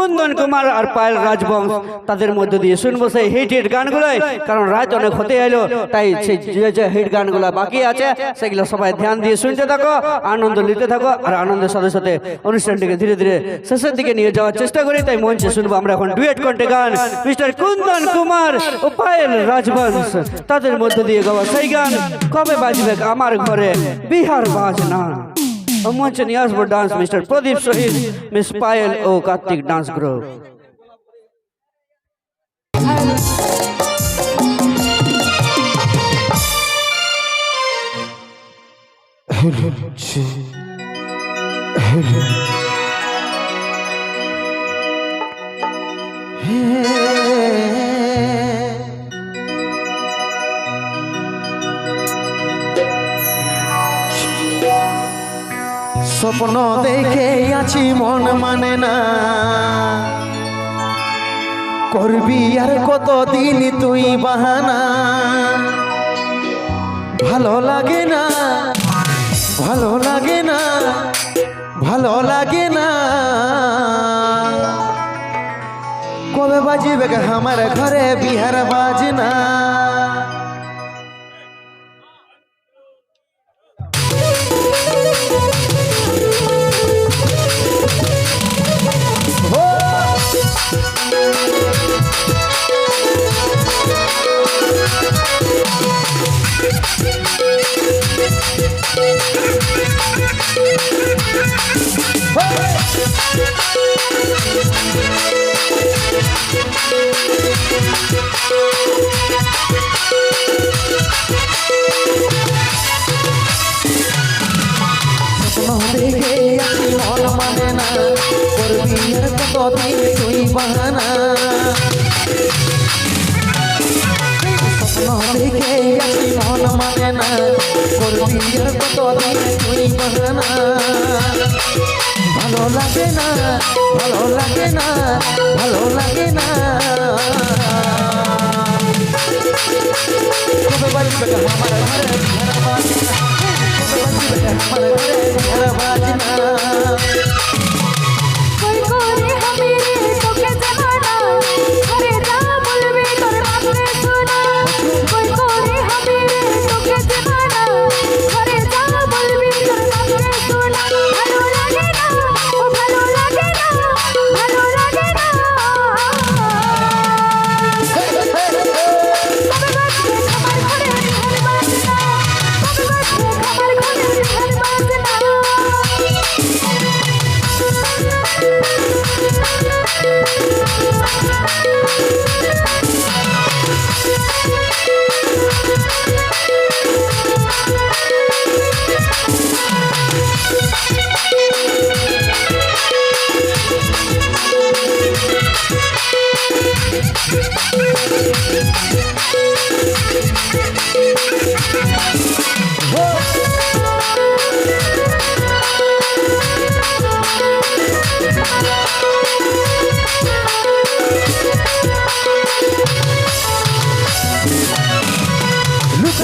কুন্দন কুমার আর পায়েল রাজবংশ তাদের মধ্যে দিয়ে শুনব সেই হিট হিট গানগুলোই। কারণ রাত অনেক হতে এলো, তাই সেই যে যে হিট গানগুলো বাকি আছে, সেগুলো সবাই ধ্যান দিয়ে শুনতে থাকো, আনন্দ নিতে থাকো, আর আনন্দের সাথে সাথে অনুষ্ঠানটিকে ধীরে ধীরে শেষের দিকে নিয়ে যাওয়ার চেষ্টা করি। তাই মঞ্চে শুনব আমরা এখন ডুয়েট কণ্ঠে গান। মিস্টার কুন্দন কুমার ও পায়েল রাজবংশ তাদের মধ্যে দিয়ে গাওয়া সেই গান। কবে বাজবে আমার ঘরে বিহার বাজনা? ও মঞ্চে নিয়ে আসব dance mister Pradip Shahid miss Payel ও কার্তিক ডান্স স্বপ্ন দেখে আছি, মন মানে না। করবি আর কতদিন তুই বাহানা? ভালো লাগে না, ভালো লাগে না, ভালো লাগে না। কবে বাজিবে আমার ঘরে বিহার বাজনা? তুই বাহানা। দেখে মন মানে না। করবি কতদিন তুই বাহানা। ভালো লাগে না, ভালো লাগে না, ভালো লাগে না। কবে বাজবে আমার ঘরে আমার ঘরে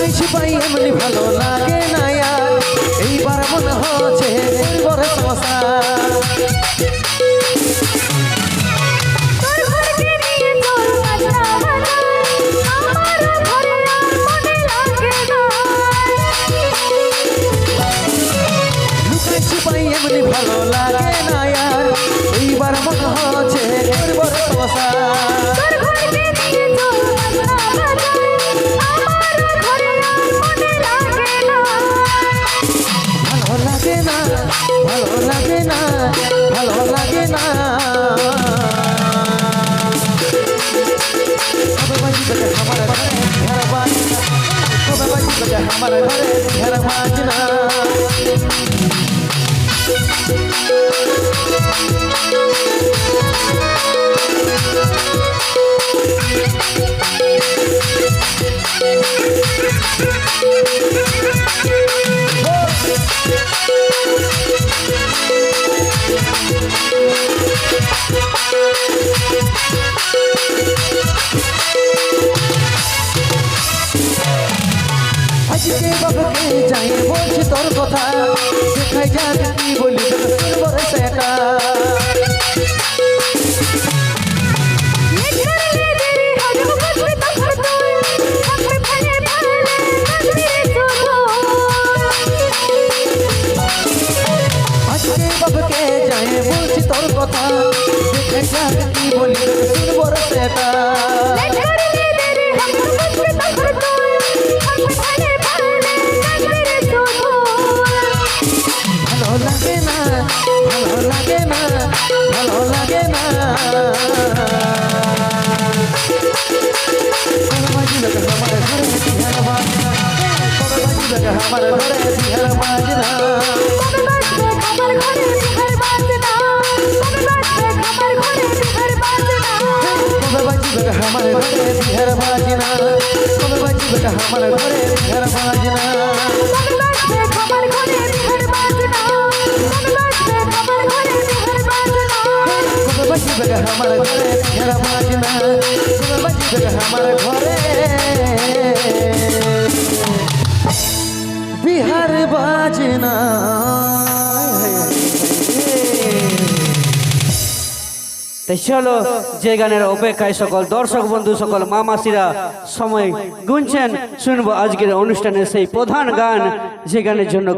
নাই সিপাই এমনি ভালো লাগে না এইবার মনে হচ্ছে বড় আমার ঘরে যাই, বলছি তোর কথা। দেখাই জানি কি বলি বড় সেটা বাবকে যাই, বলছি তোর কথা। দেখে যাক কি বলি বড় সেটা গো আমার ঘরে বিহার বাজনা ঘরে বিহার ঘরে বিহার আমার ঘরে বিহার বাজনা আমার ঘরে বিহার বাজনা আমার ঘরে বিহার বাজনা আমার ঘরে তাই চলো যে গানের অপেক্ষায় সকল দর্শক, বন্ধু, সকল মামাসিরা সময় গুনছেন, শুনব আজকের অনুষ্ঠানে সেই প্রধান গান, যে গানের জন্য